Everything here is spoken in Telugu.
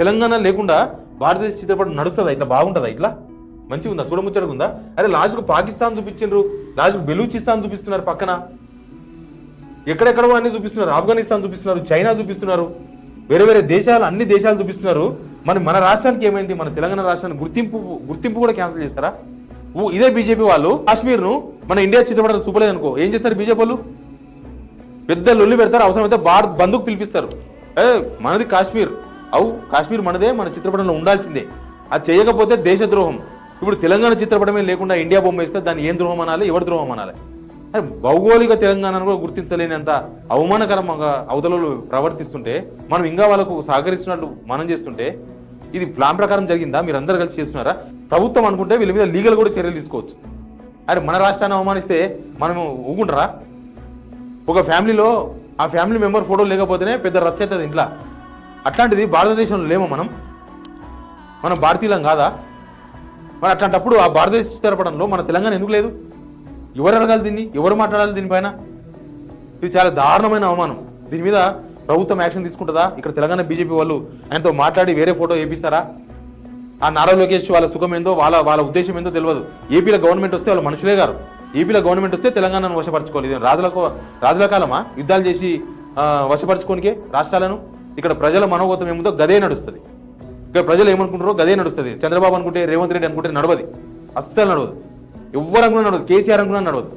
తెలంగాణ లేకుండా భారతదేశ చిత్రపటం నడుస్తుందా? ఇట్లా బాగుంటుందా? ఇట్లా? మంచిగా ఉందా? చూడముచ్చటగా ఉందా? అరే లాస్ట్కు పాకిస్తాన్ చూపించిండ్రు. లాస్ట్కు బెలూచిస్తాన్ చూపిస్తున్నారు పక్కన. ఎక్కడెక్కడో అన్ని చూపిస్తున్నారు. ఆఫ్ఘనిస్తాన్ చూపిస్తున్నారు చైనా చూపిస్తున్నారు. వేరే వేరే దేశాలు అన్ని దేశాలు చూపిస్తున్నారు. మరి మన రాష్ట్రానికి ఏమైంది? మన తెలంగాణ రాష్ట్రానికి గుర్తింపు గుర్తింపు కూడా క్యాన్సిల్ చేస్తారా? ఇదే బీజేపీ వాళ్ళు కాశ్మీర్ను మన ఇండియా చిత్రపటం చూపలేదు అనుకో ఏం చేస్తారు బీజేపీ వాళ్ళు? పెద్ద లొల్లి పెడతారు. అవసరమైతే భారత్ బంధుకు పిలిపిస్తారు. ఏ మనది కాశ్మీర్. అవు కాశ్మీర్ మనదే మన చిత్రపటంలో ఉండాల్సిందే. అది చేయకపోతే దేశద్రోహం ఇప్పుడు తెలంగాణ చిత్రపటమే లేకుండా ఇండియా బొమ్మ ఇస్తే దాన్ని ఏం ద్రోహం అనాలి ఎవరి ద్రోహం అనాలి? అరే భౌగోళిక తెలంగాణను కూడా గుర్తించలేనంత అవమానకరంగా అవతలలో ప్రవర్తిస్తుంటే మనం ఇంకా వాళ్ళకు సహకరిస్తున్నట్టు మనం చేస్తుంటే ఇది ప్లాన్ ప్రకారం జరిగిందా? మీరు అందరు కలిసి చేస్తున్నారా? ప్రభుత్వం అనుకుంటే వీళ్ళ మీద లీగల్ కూడా చర్యలు తీసుకోవచ్చు. అరే మన రాష్ట్రాన్ని అవమానిస్తే మనము ఊగుంటారా? ఒక ఫ్యామిలీలో ఆ ఫ్యామిలీ మెంబర్ ఫోటో లేకపోతేనే పెద్ద రచ్చ అవుతుంది ఇంట్లో. అట్లాంటిది భారతదేశంలో లేము మనం? మనం భారతీయులం కాదా? మరి అట్లాంటప్పుడు ఆ భారతదేశ చిత్రపటంలో మన తెలంగాణ ఎందుకు లేదు? ఎవరు అడగాలి దీన్ని? ఎవరు మాట్లాడాలి దీనిపైన? ఇది చాలా దారుణమైన అవమానం. దీని మీద ప్రభుత్వం యాక్షన్ తీసుకుంటుందా? ఇక్కడ తెలంగాణ బీజేపీ వాళ్ళు ఆయనతో మాట్లాడి వేరే ఫోటో వేపిస్తారా? ఆ నారా లోకేష్ వాళ్ళ సుఖం ఏందో వాళ్ళ వాళ్ళ ఉద్దేశం ఏందో తెలియదు. ఏపీలో గవర్నమెంట్ వస్తే వాళ్ళు మనుషులే గారు. ఏపీలో గవర్నమెంట్ వస్తే తెలంగాణను వశపరచుకోవాలి. రాజులకు రాజుల కాలమా? యుద్ధాలు చేసి వశపరచుకోనికే రాష్ట్రాలను? ఇక్కడ ప్రజల మనోగతం ఏముందో గదే నడుస్తుంది. ఇక్కడ ప్రజలు ఏమనుకుంటారో గదే నడుస్తుంది. చంద్రబాబు అనుకుంటే రేవంత్ రెడ్డి అనుకుంటే నడవది. అస్సలు నడవదు. ఎవరు అనుకున్నా నడవదు. కేసీఆర్ అనుకున్నా నడవదు.